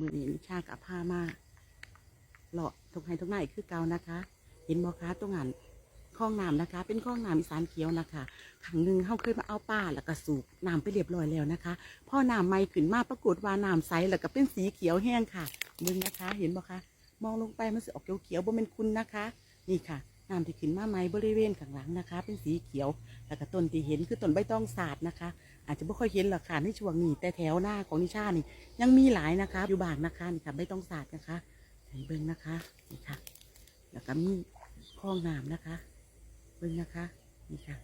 มือนี้นิชากับผ้ามาเลาะทุกไห้ทุกหนคือเก่านะคะ เห็นบอคะตรงนั้นคลองน้ำนะคะ เป็นคลองน้ำอีสานเขียวนะคะขังหนึ่งเขาเคยมาเอาป้าแล้วก็สูบน้ำไปเรียบร้อยแล้วนะคะพ่อน้ำไม่ขึ้นมาปรากฏว่าน้ำใสแล้วก็เป็นสีเขียวแห้งค่ะมึงนะคะ เห็นบอคะ มองลงไปมันจะออกเขียวๆบ่เป็นคุณนะคะ นี่ค่ะ น้ำที่ขึ้นมาใหมบริเวณข้างหลังนะคะ เป็นสีเขียว แล้วก็ต้นที่เห็นคือต้นใบตองศาสาดนะคะ อาจจะไม่ค่อยเห็นหรอกค่ะในช่วงนี้แต่แถวหน้าของนิชานี่ ยังมีหลายนะคะอยู่บ้างนะคะนี่ค่ะใบตองศาสาดนะคะเห็นเบิ้งนะคะนี่ค่ะ แล้วก็มีคลองน้ำนะคะเบิ้งนะคะนี่ค่ะ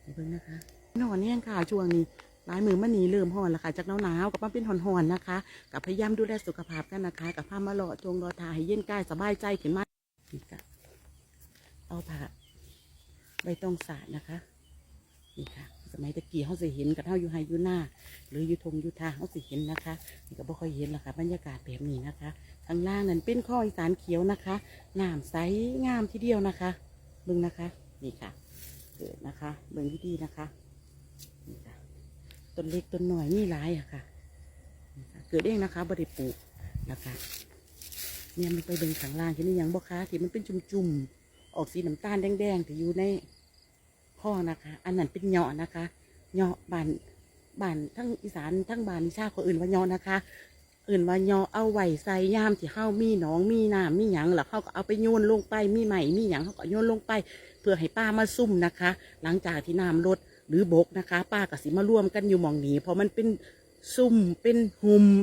เห็นเบิ้งนะคะนอนเนี่ยค่ะช่วงนี้ลายมือมันหนีเริ่มห่อนแล้วค่ะจากหนาวๆกับมาเป็นห่อนๆนะคะ กับพยายามดูแลสุขภาพกันนะคะ กับผ้ามาหล่อจงรอทาให้เย็นกายสบายใจขึ้นมานี่ค่ะ เอาผ้าใบตองสาดนะคะนี่ค่ะ สมัยตะกี้เขาสิเห็นกับเท่าอยู่ไฮยู่หน้า หรืออยู่ทงอยู่ทางเขาสิเห็นนะคะนี่ก็บ่ค่อยเห็นหรอกค่ะบรรยากาศแบบนี้นะคะข้างล่างนั้นเป็นข้ออีสานเขียวนะคะน้ำใสงามทีเดียวนะคะเบิ่งนะคะ นี่ค่ะ เกิดนะคะเบิ่งดีๆนะคะนี่ค่ะต้นเล็กต้นหน่อยนี่หลายอะค่ะ เกิดเองนะคะบริปลูกนะคะเนี่ยมันไปเบิ่งข้างล่างที่นี่ยังบ่คะที่มันเป็นจุ่มๆ ออกสีน้ำตาลแดงๆที่อยู่ในข้อนะคะ อันนั้นเป็นเหยาะนะคะเหยาะบานบานทั้งอีสานทั้งบานนิชาคนอื่นว่าเหยาะนะคะ อื่นว่าเหยาะเอาไว้ใส่ยามที่เฮามีหนองมีน้ำมีหยังแล้วเขาก็เอาไปโยนลงไปมีใหม่มีหยังเขาก็โยนลงไป เพื่อให้ป้ามาซุ่มนะคะ หลังจากที่น้ำลดหรือบกนะคะ ป้ากับสิมาร่วมกันอยู่มองหนีเพราะมันเป็นซุ่มเป็นหุม